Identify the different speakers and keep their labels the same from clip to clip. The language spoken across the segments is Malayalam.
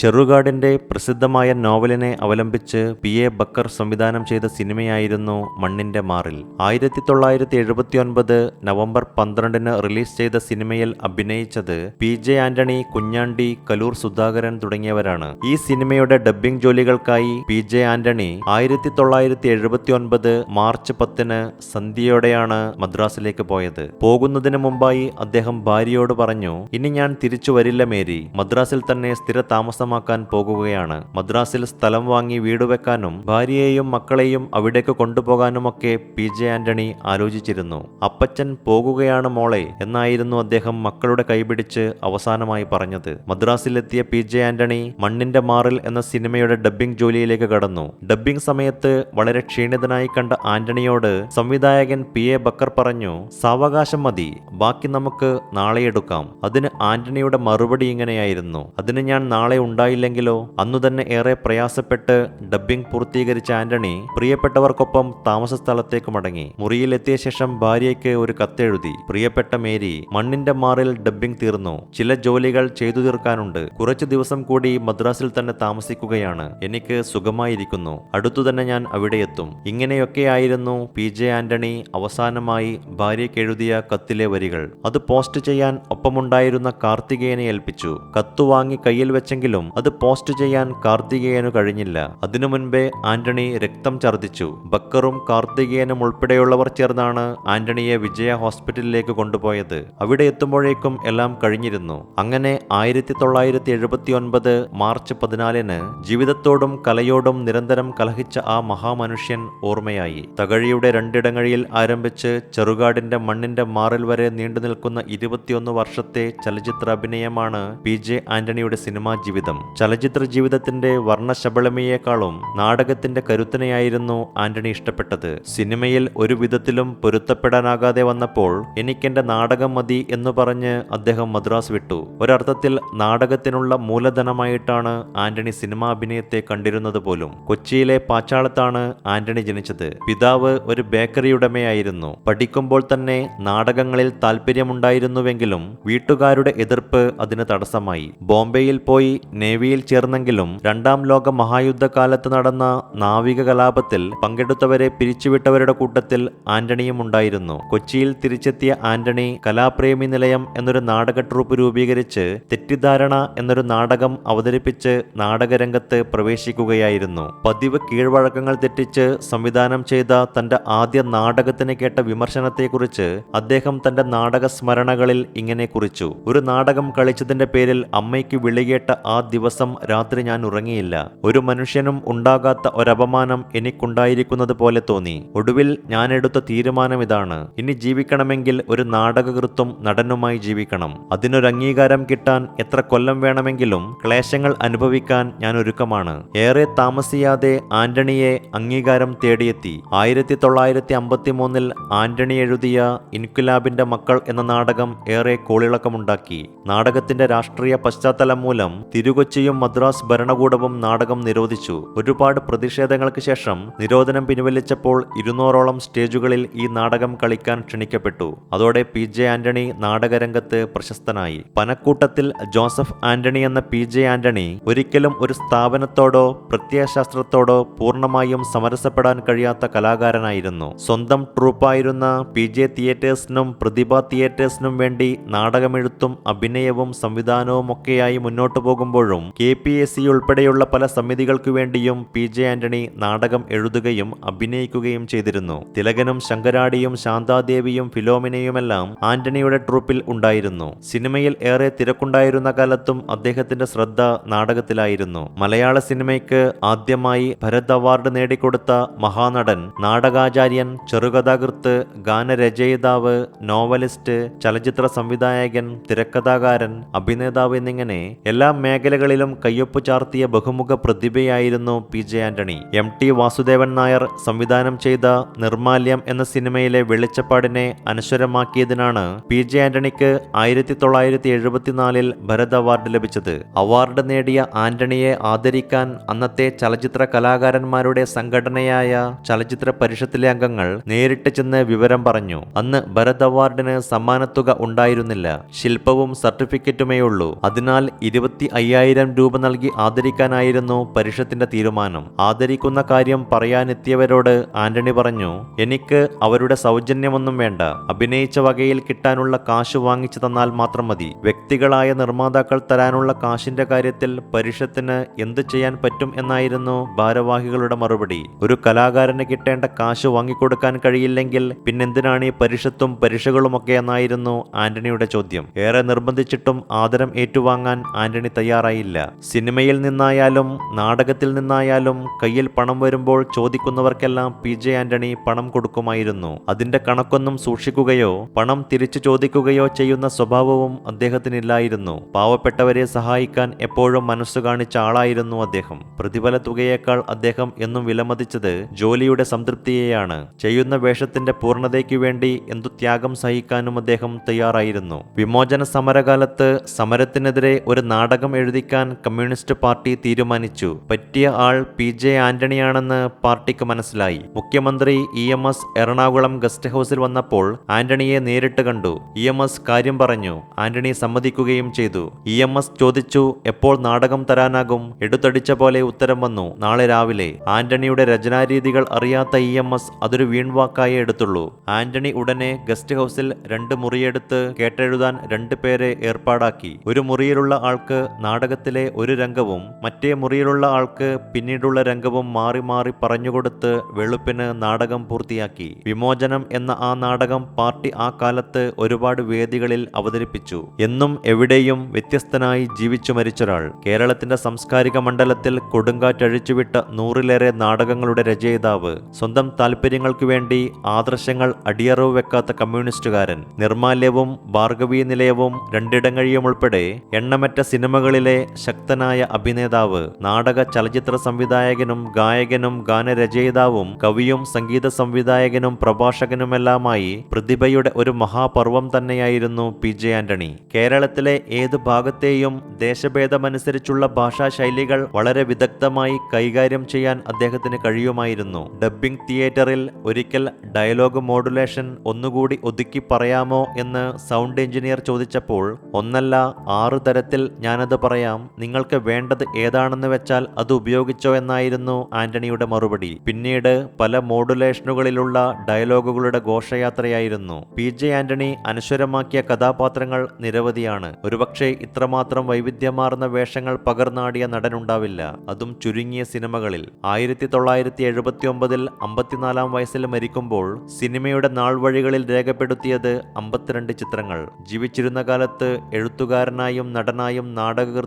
Speaker 1: ചെറുകാടിന്റെ പ്രസിദ്ധമായ നോവലിനെ അവലംബിച്ച് പി എ ബക്കർ സംവിധാനം ചെയ്ത സിനിമയായിരുന്നു മണ്ണിന്റെ മാറിൽ. ആയിരത്തി തൊള്ളായിരത്തി എഴുപത്തി ഒൻപത് നവംബർ പന്ത്രണ്ടിന് റിലീസ് ചെയ്ത സിനിമയിൽ അഭിനയിച്ചത് പി ജെ ആന്റണി കുഞ്ഞാണ്ടി കലൂർ സുധാകരൻ തുടങ്ങിയവരാണ്. ഈ സിനിമയുടെ ഡബ്ബിംഗ് ജോലികൾക്കായി പി ജെ ആന്റണി ആയിരത്തി തൊള്ളായിരത്തി എഴുപത്തി ഒൻപത് മാർച്ച് പത്തിന് സന്ധ്യയോടെയാണ് മദ്രാസിലേക്ക് പോയത്. പോകുന്നതിന് മുമ്പായി അദ്ദേഹം ഭാര്യയോട് പറഞ്ഞു ഇനി ഞാൻ തിരിച്ചു വരില്ല മേരി. മദ്രാസിൽ തന്നെ സ്ഥിര താമസമാക്കാൻ പോകുകയാണ്. മദ്രാസിൽ സ്ഥലം വാങ്ങി വീട് വെക്കാനും ഭാര്യയെയും മക്കളെയും അവിടേക്ക് കൊണ്ടുപോകാനുമൊക്കെ പി ജെ ആന്റണി ആലോചിച്ചിരുന്നു. അപ്പച്ചൻ പോകുകയാണ് മോളെ എന്നായിരുന്നു അദ്ദേഹം മക്കളുടെ കൈപിടിച്ച് അവസാനമായി പറഞ്ഞത്. മദ്രാസിലെത്തിയ പി ജെ ആന്റണി മണ്ണിന്റെ മാറിൽ എന്ന സിനിമയുടെ ഡബ്ബിംഗ് ജോലിയിലേക്ക് കടന്നു. ഡബ്ബിംഗ് സമയത്ത് വളരെ ക്ഷീണിതനായി കണ്ട ആന്റണിയോട് സംവിധായകൻ പി എ ബക്കർ പറഞ്ഞു സാവകാശം മതി ബാക്കി നമുക്ക് നാളെ എടുക്കാം. അതിന് ആന്റണിയുടെ മറുപടി ഇങ്ങനെയായിരുന്നു. അതിന് ഞാൻ നാളെ ഉണ്ടായില്ലെങ്കിലോ? അന്നു തന്നെ ഏറെ പ്രയാസപ്പെട്ട് ഡബ്ബിംഗ് പൂർത്തീകരിച്ച ആന്റണി പ്രിയപ്പെട്ടവർക്കൊപ്പം താമസ സ്ഥലത്തേക്ക് മടങ്ങി. മുറിയിലെത്തിയ ശേഷം ഭാര്യയ്ക്ക് ഒരു കത്തെഴുതി. പ്രിയപ്പെട്ട മേരി മണ്ണിന്റെ മാറിൽ ഡബ്ബിംഗ് തീർന്നു. ചില ജോലികൾ ചെയ്തു തീർക്കാനുണ്ട്. കുറച്ചു ദിവസം കൂടി മദ്രാസിൽ തന്നെ താമസിക്കുകയാണ്. എനിക്ക് സുഖമായിരിക്കുന്നു. അടുത്തു തന്നെ ഞാൻ അവിടെ എത്തും. ഇങ്ങനെയൊക്കെയായിരുന്നു പി ജെ ആന്റണി അവസാനമായി ഭാര്യയ്ക്ക് എഴുതിയ കത്തിലെ വരികൾ. അത് പോസ്റ്റ് ചെയ്യാൻ ഒപ്പമുണ്ടായിരുന്ന കാർത്തികേയനെ ഏൽപ്പിച്ചു. കത്തു വാങ്ങി കയ്യിൽ വെച്ചെങ്കിലും അത് പോസ്റ്റ് ചെയ്യാൻ കാർത്തികേയനു കഴിഞ്ഞില്ല. അതിനു മുൻപേ ആന്റണി രക്തം ഛർദ്ദിച്ചു. ബക്കറും കാർത്തികേയനും ഉൾപ്പെടെയുള്ളവർ ചേർന്നാണ് ആന്റണിയെ വിജയ ഹോസ്പിറ്റലിലേക്ക് കൊണ്ടുപോയത്. അവിടെ എത്തുമ്പോഴേക്കും എല്ലാം കഴിഞ്ഞിരുന്നു. അങ്ങനെ ആയിരത്തി തൊള്ളായിരത്തി എഴുപത്തി ഒൻപത് മാർച്ച് പതിനാലിന് ജീവിതത്തോടും കലയോടും നിരന്തരം കലഹിച്ച ആ മഹാമനുഷ്യൻ ഓർമ്മയായി. തകഴിയുടെ രണ്ടിടങ്ങഴിയിൽ ആരംഭിച്ച് ചെറുകാടിന്റെ മണ്ണിന്റെ മാറിൽ വരെ നീണ്ടു നിൽക്കുന്ന ഇരുപത്തിയൊന്ന് വർഷത്തെ ചലച്ചിത്ര അഭിനയമാണ് പി. ജെ. ആന്റണിയുടെ സിനിമാ ജീവിതം. ചലച്ചിത്ര ജീവിതത്തിന്റെ വർണശബളമയേക്കാളും നാടകത്തിന്റെ കരുത്തനെയായിരുന്നു ആന്റണി ഇഷ്ടപ്പെട്ടത്. സിനിമയിൽ ഒരു വിധത്തിലും പൊരുത്തപ്പെടാനാകാതെ വന്നപ്പോൾ എനിക്കെന്റെ നാടകം മതി എന്ന് പറഞ്ഞ് അദ്ദേഹം മദ്രാസ് വിട്ടു. ഒരർത്ഥത്തിൽ നാടകത്തിനുള്ള മൂലധനമായിട്ടാണ് ആന്റണി സിനിമാ അഭിനയത്തെ കണ്ടിരുന്നത് പോലും. കൊച്ചിയിലെ പാച്ചാളത്താണ് ആന്റണി ജനിച്ചത്. പിതാവ് ഒരു ബേക്കറിയുടമയായിരുന്നു. പഠിക്കുമ്പോൾ തന്നെ നാടകങ്ങളിൽ താല്പര്യമുണ്ടായിരുന്നുവെങ്കിലും വീട്ടുകാരുടെ എതിർപ്പ് അതിന് തടസ്സമായി. ബോംബെയിൽ പോയി നേവിയിൽ ചേർന്നെങ്കിലും രണ്ടാം ലോക മഹായുദ്ധകാലത്ത് നടന്ന നാവിക കലാപത്തിൽ പങ്കെടുത്തവരെ പിരിച്ചുവിട്ടവരുടെ കൂട്ടത്തിൽ ആന്റണിയും ഉണ്ടായിരുന്നു. കൊച്ചിയിൽ തിരിച്ചെത്തിയ ആന്റണി കലാപ്രേമി നിലയം എന്നൊരു നാടക ട്രൂപ്പ് രൂപീകരിച്ച് തെറ്റിദ്ധാരണ എന്നൊരു നാടകം അവതരിപ്പിച്ച് നാടകരംഗത്ത് പ്രവേശിക്കുകയായിരുന്നു. പതിവ് കീഴ്വഴക്കങ്ങൾ തെറ്റിച്ച് സംവിധാനം ചെയ്ത തന്റെ ആദ്യ നാടകത്തിന് കേട്ട വിമർശനത്തെക്കുറിച്ച് അദ്ദേഹം തന്റെ നാടക സ്മരണകളിൽ ഇങ്ങനെ കുറിച്ചു. ഒരു നാടകം കളിച്ചതിന്റെ പേരിൽ അമ്മയ്ക്ക് വിളികേട്ട ആ ദിവസം രാത്രി ഞാൻ ഉറങ്ങിയില്ല. ഒരു മനുഷ്യനും ഉണ്ടാകാത്ത ഒരപമാനം എനിക്കുണ്ടായിരിക്കുന്നത് പോലെ തോന്നി. ഒടുവിൽ ഞാൻ എടുത്ത തീരുമാനം ഇതാണ്. ഇനി ജീവിക്കണമെങ്കിൽ ഒരു നാടകകൃത്തും നടനുമായി ജീവിക്കണം. അതിനൊരു അംഗീകാരം കിട്ടാൻ എത്ര കൊല്ലം വേണമെങ്കിലും ക്ലേശങ്ങൾ അനുഭവിക്കാൻ ഞാൻ ഒരുക്കമാണ്. ഏറെ താമസിയാതെ ആന്റണിയെ അംഗീകാരം തേടിയെത്തി. ആയിരത്തി തൊള്ളായിരത്തി അമ്പത്തി മൂന്നിൽ ആന്റണി എഴുതിയ ഇൻകുലാബിന്റെ മക്കൾ എന്ന നാടകം ഏറെ കോളിളക്കമുണ്ടാക്കി. നാടകത്തിന്റെ രാഷ്ട്രീയ പശ്ചാത്തലം മൂലം തിരുകൊച്ചിയും മദ്രാസ് ഭരണകൂടവും നാടകം നിരോധിച്ചു. ഒരുപാട് പ്രതിഷേധങ്ങൾക്ക് ശേഷം നിരോധനം പിൻവലിച്ചപ്പോൾ ഇരുന്നൂറോളം സ്റ്റേജുകളിൽ ഈ നാടകം കളിക്കാൻ ക്ഷണിക്കപ്പെട്ടു. അതോടെ പി ജെ ആന്റണി നാടകരംഗത്ത് പ്രശസ്തനായി. പനക്കൂട്ടത്തിൽ ജോസഫ് ആന്റണി എന്ന പി ജെ ആന്റണി ഒരിക്കലും ഒരു സ്ഥാപനത്തോടോ പ്രത്യയശാസ്ത്രത്തോടോ പൂർണമായും സമരസപ്പെടാൻ കഴിയാത്ത കലാകാരനായിരുന്നു. സ്വന്തം ട്രൂപ്പായിരുന്ന പി ജെ തിയേറ്റേഴ്സിനും പ്രതിഭ തിയേറ്റേഴ്സിനും വേണ്ടി നാടകമെഴുത്തും അഭിനയവും സംവിധാനവും ഒക്കെയായി മുന്നോട്ടു പോകുമ്പോഴും കെ പി എസ് സി ഉൾപ്പെടെയുള്ള പല സമിതികൾക്കു വേണ്ടിയും പി ജെ ആന്റണി നാടകം എഴുതുകയും അഭിനയിക്കുകയും ചെയ്തിരുന്നു. തിലകനും ശങ്കരാടിയും ശാന്താദേവിയും ഫിലോമിനയുമെല്ലാം ആന്റണിയുടെ ട്രൂപ്പിൽ ഉണ്ടായിരുന്നു. സിനിമയിൽ ഏറെ തിരക്കുണ്ടായിരുന്ന കാലത്തും അദ്ദേഹത്തിന്റെ ശ്രദ്ധ നാടകത്തിലായിരുന്നു. മലയാള സിനിമയ്ക്ക് ആദ്യമായി ഭരത് അവാർഡ് നേടിക്കൊടുത്ത മഹാനടൻ നാടകാചാര്യൻ ചെറുകഥാകൃത്ത് ഗാനരചയിതാവ് നോവലിസ്റ്റ് ചലച്ചിത്ര സംവിധായകൻ തിരക്കഥാകാരൻ അഭിനേതാവ് എന്നിങ്ങനെ എല്ലാ മേഖലകളിലും കയ്യൊപ്പ് ചാർത്തിയ ബഹുമുഖ പ്രതിഭയായിരുന്നു P J Antony. M T Vasudevan Nair സംവിധാനം ചെയ്ത നിർമാല്യം എന്ന സിനിമയിലെ വെളിച്ചപ്പാടിനെ അനശ്വരമാക്കിയതിനാണ് പി ജെ ആന്റണിക്ക് ആയിരത്തി തൊള്ളായിരത്തി എഴുപത്തിനാലിൽ ഭരത് അവാർഡ് ലഭിച്ചത്. അവാർഡ് നേടിയ ആന്റണിയെ ആദരിക്കാൻ അന്നത്തെ ചലച്ചിത്ര കലാകാരന്മാരുടെ സംഘടനയായ ചലച്ചിത്ര പരിഷത്തിലെ അംഗങ്ങൾ നേരിട്ട് ചെന്ന് വിവരം പറഞ്ഞു. അന്ന് ഭരത് അവാർഡിന് സമ്മാനത്തുക ഉണ്ടായിരുന്നില്ല. ശില്പവും സർട്ടിഫിക്കറ്റുമേ ഉള്ളൂ അതിനാൽ ഇരുപത്തി അയ്യായിരം അയ്യായിരം രൂപ നൽകി ആദരിക്കാനായിരുന്നു പരിഷത്തിന്റെ തീരുമാനം. ആദരിക്കുന്ന കാര്യം പറയാനെത്തിയവരോട് ആന്റണി പറഞ്ഞു എനിക്ക് അവരുടെ സൗജന്യമൊന്നും വേണ്ട. അഭിനയിച്ച വകയിൽ കിട്ടാനുള്ള കാശ് വാങ്ങിച്ചു തന്നാൽ മാത്രം മതി. വ്യക്തികളായ നിർമ്മാതാക്കൾ തരാനുള്ള കാശിന്റെ കാര്യത്തിൽ പരിഷത്തിന് എന്ത് ചെയ്യാൻ പറ്റും എന്നായിരുന്നു ഭാരവാഹികളുടെ മറുപടി. ഒരു കലാകാരന് കിട്ടേണ്ട കാശ് വാങ്ങിക്കൊടുക്കാൻ കഴിയില്ലെങ്കിൽ പിന്നെന്തിനാണ് ഈ പരിഷത്തും പരീക്ഷകളുമൊക്കെ എന്നായിരുന്നു ആന്റണിയുടെ ചോദ്യം. ഏറെ നിർബന്ധിച്ചിട്ടും ആദരം ഏറ്റുവാങ്ങാൻ ആന്റണി തയ്യാറായില്ല സിനിമയിൽ നിന്നായാലും നാടകത്തിൽ നിന്നായാലും കയ്യിൽ പണം വരുമ്പോൾ ചോദിക്കുന്നവർക്കെല്ലാം പി ജെ ആന്റണി പണം കൊടുക്കുമായിരുന്നു. അതിന്റെ കണക്കൊന്നും സൂക്ഷിക്കുകയോ പണം തിരിച്ചു ചോദിക്കുകയോ ചെയ്യുന്ന സ്വഭാവവും അദ്ദേഹത്തിനില്ലായിരുന്നു. പാവപ്പെട്ടവരെ സഹായിക്കാൻ എപ്പോഴും മനസ്സു കാണിച്ച ആളായിരുന്നു അദ്ദേഹം. പ്രതിഫല തുകയേക്കാൾ അദ്ദേഹം എന്നും വിലമതിച്ചത് ജോലിയുടെ സംതൃപ്തിയെയാണ്. ചെയ്യുന്ന വേഷത്തിന്റെ പൂർണതയ്ക്കു വേണ്ടി എന്തു ത്യാഗം സഹിക്കാനും അദ്ദേഹം തയ്യാറായിരുന്നു. വിമോചന സമരകാലത്ത് സമരത്തിനെതിരെ ഒരു നാടകം എഴുതിക്കാൻ കമ്മ്യൂണിസ്റ്റ് പാർട്ടി തീരുമാനിച്ചു. പറ്റിയ ആൾ പി ജെ ആന്റണിയാണെന്ന് പാർട്ടിക്ക് മനസ്സിലായി. മുഖ്യമന്ത്രി E M S Ernakulam guest ഹൗസിൽ വന്നപ്പോൾ ആന്റണിയെ നേരിട്ട് കണ്ടു. ഇ എം എസ് കാര്യം പറഞ്ഞു. ആന്റണി സമ്മതിക്കുകയും ചെയ്തു. ഇ എം എസ് ചോദിച്ചു എപ്പോൾ നാടകം തരാനാകും? എടുത്തടിച്ച പോലെ ഉത്തരം വന്നു. നാളെ രാവിലെ. ആന്റണിയുടെ രചനാരീതികൾ അറിയാത്ത ഇ എം എസ് അതൊരു വീൺവാക്കായേ എടുത്തുള്ളൂ. ആന്റണി ഉടനെ ഗസ്റ്റ് ഹൗസിൽ രണ്ട് മുറിയെടുത്ത് കേട്ടെഴുതാൻ രണ്ട് പേരെ ഏർപ്പാടാക്കി. ഒരു മുറിയിലുള്ള ആൾക്ക് നാടകത്തിലെ ഒരു രംഗവും മറ്റേ മുറിയിലുള്ള ആൾക്ക് പിന്നീടുള്ള രംഗവും മാറി മാറി പറഞ്ഞുകൊടുത്ത് വെളുപ്പിന് നാടകം പൂർത്തിയാക്കി. വിമോചനം എന്ന ആ നാടകം പാർട്ടി ആ കാലത്ത് ഒരുപാട് വേദികളിൽ അവതരിപ്പിച്ചു. എന്നും എവിടെയും വ്യത്യസ്തനായി ജീവിച്ചു മരിച്ചൊരാൾ കേരളത്തിന്റെ സാംസ്കാരിക മണ്ഡലത്തിൽ കൊടുങ്കാറ്റഴിച്ചുവിട്ട നൂറിലേറെ നാടകങ്ങളുടെ രചയിതാവ്. സ്വന്തം താല്പര്യങ്ങൾക്ക് വേണ്ടി ആദർശങ്ങൾ അടിയറവ് വെക്കാത്ത കമ്മ്യൂണിസ്റ്റുകാരൻ. നിർമാല്യവും ഭാർഗവീ നിലയവും രണ്ടിടങ്ങഴിയും ഉൾപ്പെടെ എണ്ണമറ്റ സിനിമകളിലെ ശക്തനായ അഭിനേതാവ് നാടക ചലച്ചിത്ര സംവിധായകനും ഗായകനും ഗാനരചയിതാവും കവിയും സംഗീത സംവിധായകനും പ്രഭാഷകനുമെല്ലാമായി പ്രതിഭയുടെ ഒരു മഹാപർവം തന്നെയായിരുന്നു പി ജെ ആന്റണി. കേരളത്തിലെ ഏത് ഭാഗത്തെയും ദേശഭേദമനുസരിച്ചുള്ള ഭാഷാ ശൈലികൾ വളരെ വിദഗ്ധമായി കൈകാര്യം ചെയ്യാൻ അദ്ദേഹത്തിന് കഴിയുമായിരുന്നു. ഡബ്ബിംഗ് തിയേറ്ററിൽ ഒരിക്കൽ ഡയലോഗ് മോഡുലേഷൻ ഒന്നുകൂടി ഒതുക്കി പറയാമോ എന്ന് സൗണ്ട് എഞ്ചിനീയർ ചോദിച്ചപ്പോൾ ഒന്നല്ല ആറു തരത്തിൽ ഞാനത് പറയാം. നിങ്ങൾക്ക് വേണ്ടത് ഏതാണെന്ന് വെച്ചാൽ അത് ഉപയോഗിച്ചോ എന്നായിരുന്നു ആന്റണിയുടെ മറുപടി. പിന്നീട് പല മോഡുലേഷനുകളിലുള്ള ഡയലോഗുകളുടെ ഘോഷയാത്രയായിരുന്നു. പി ജെ ആന്റണി അനശ്വരമാക്കിയ കഥാപാത്രങ്ങൾ നിരവധിയാണ്. ഒരുപക്ഷെ ഇത്രമാത്രം വൈവിധ്യമാർന്ന വേഷങ്ങൾ പകർന്നാടിയ നടനുണ്ടാവില്ല. അതും ചുരുങ്ങിയ സിനിമകളിൽ. ആയിരത്തി തൊള്ളായിരത്തി എഴുപത്തി ഒമ്പതിൽ അമ്പത്തിനാലാം വയസ്സിൽ മരിക്കുമ്പോൾ സിനിമയുടെ നാൾ വഴികളിൽ രേഖപ്പെടുത്തിയത് അമ്പത്തിരണ്ട് ചിത്രങ്ങൾ. ജീവിച്ചിരുന്ന കാലത്ത് എഴുത്തുകാരനായും നടനായും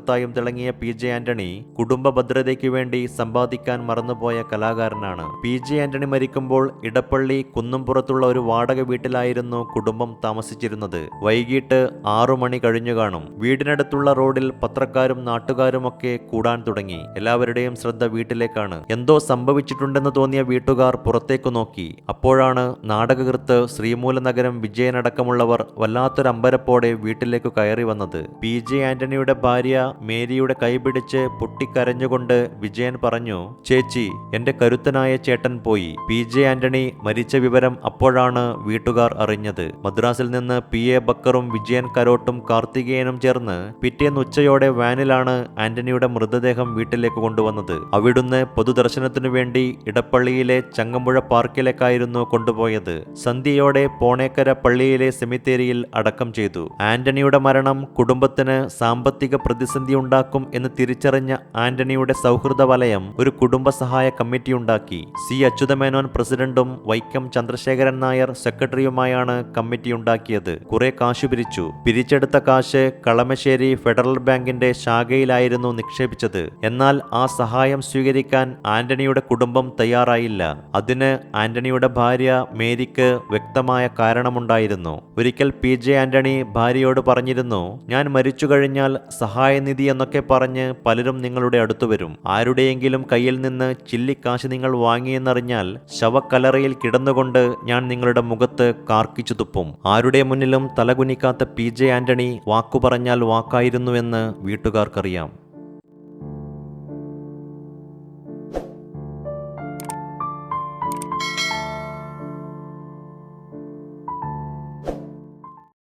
Speaker 1: നാടകകൃത്തായും തിളങ്ങിയ പി ജെ ആന്റണി കുടുംബ ഭദ്രതയ്ക്ക് വേണ്ടി സമ്പാദിക്കാൻ മറന്നുപോയ കലാകാരനാണ്. പി ജെ ആന്റണി മരിക്കുമ്പോൾ ഇടപ്പള്ളി കുന്നുംപുറത്തുള്ള ഒരു വാടക വീട്ടിലായിരുന്നു കുടുംബം താമസിച്ചിരുന്നത്. വൈകിട്ട് ആറു മണി കഴിഞ്ഞു കാണും. വീടിനടുത്തുള്ള റോഡിൽ പത്രക്കാരും നാട്ടുകാരുമൊക്കെ കൂടാൻ തുടങ്ങി. എല്ലാവരുടെയും ശ്രദ്ധ വീട്ടിലേക്കാണ്. എന്തോ സംഭവിച്ചിട്ടുണ്ടെന്ന് തോന്നിയ വീട്ടുകാർ പുറത്തേക്ക് നോക്കി. അപ്പോഴാണ് നാടകകൃത്ത് ശ്രീമൂലനഗരം വിജയനടക്കമുള്ളവർ വല്ലാത്തൊരമ്പരപ്പോടെ വീട്ടിലേക്ക് കയറി വന്നത്. പി ജെ ആന്റണിയുടെ ഭാര്യ മേരിയുടെ കൈപിടിച്ച് പൊട്ടിക്കരഞ്ഞുകൊണ്ട് വിജയൻ പറഞ്ഞു ചേച്ചി എന്റെ കരുത്തനായ ചേട്ടൻ പോയി. പി ജെ ആന്റണി മരിച്ച വിവരം അപ്പോഴാണ് വീട്ടുകാർ അറിഞ്ഞത്. മദ്രാസിൽ നിന്ന് പി എ ബക്കറും വിജയൻ കരോട്ടും കാർത്തികേയനും ചേർന്ന് പിറ്റേന്ന് ഉച്ചയോടെ വാനിലാണ് ആന്റണിയുടെ മൃതദേഹം വീട്ടിലേക്ക് കൊണ്ടുവന്നത്. അവിടുന്ന് പൊതുദർശനത്തിനു വേണ്ടി ഇടപ്പള്ളിയിലെ ചങ്ങമ്പുഴ പാർക്കിലേക്കായിരുന്നു കൊണ്ടുപോയത്. സന്ധ്യയോടെ പോണേക്കര പള്ളിയിലെ സെമിത്തേരിയിൽ അടക്കം ചെയ്തു. ആന്റണിയുടെ മരണം കുടുംബത്തിന് സാമ്പത്തിക പ്രതിസന്ധി ഉണ്ടാക്കും എന്ന് തിരിച്ചറിഞ്ഞ ആന്റണിയുടെ സൗഹൃദ വലയം ഒരു കുടുംബ സഹായ കമ്മിറ്റി ഉണ്ടാക്കി സി അച്യുതമേനോൻ പ്രസിഡന്റും വൈക്കം ചന്ദ്രശേഖരൻ നായർ സെക്രട്ടറിയുമായാണ് കമ്മിറ്റി ഉണ്ടാക്കിയത് കുറെ കാശു പിരിച്ചു. പിരിച്ചെടുത്ത കാശ് കളമശ്ശേരി ഫെഡറൽ ബാങ്കിന്റെ ശാഖയിലായിരുന്നു നിക്ഷേപിച്ചത്. എന്നാൽ ആ സഹായം സ്വീകരിക്കാൻ ആന്റണിയുടെ കുടുംബം തയ്യാറായില്ല. അതിന് ആന്റണിയുടെ ഭാര്യ മേരിക്ക് വ്യക്തമായ കാരണമുണ്ടായിരുന്നു. ഒരിക്കൽ പി ജെ ആന്റണി ഭാര്യയോട് പറഞ്ഞിരുന്നു ഞാൻ മരിച്ചു കഴിഞ്ഞാൽ സഹായനിധി എന്നൊക്കെ പറഞ്ഞ് പലരും നിങ്ങളുടെ അടുത്തു വരും. ആരുടെയെങ്കിലും കയ്യിൽ നിന്ന് ചില്ലിക്കാശ് നിങ്ങൾ വാങ്ങിയെന്നറിഞ്ഞാൽ ശവക്കലറയിൽ കിടന്നുകൊണ്ട് ഞാൻ നിങ്ങളുടെ മുഖത്ത് കാർക്കിച്ചു തുപ്പും. ആരുടെ മുന്നിലും തലകുനിക്കാത്ത പി ജെ ആന്റണി വാക്കു പറഞ്ഞാൽ വാക്കായിരുന്നുവെന്ന് വീട്ടുകാർക്കറിയാം.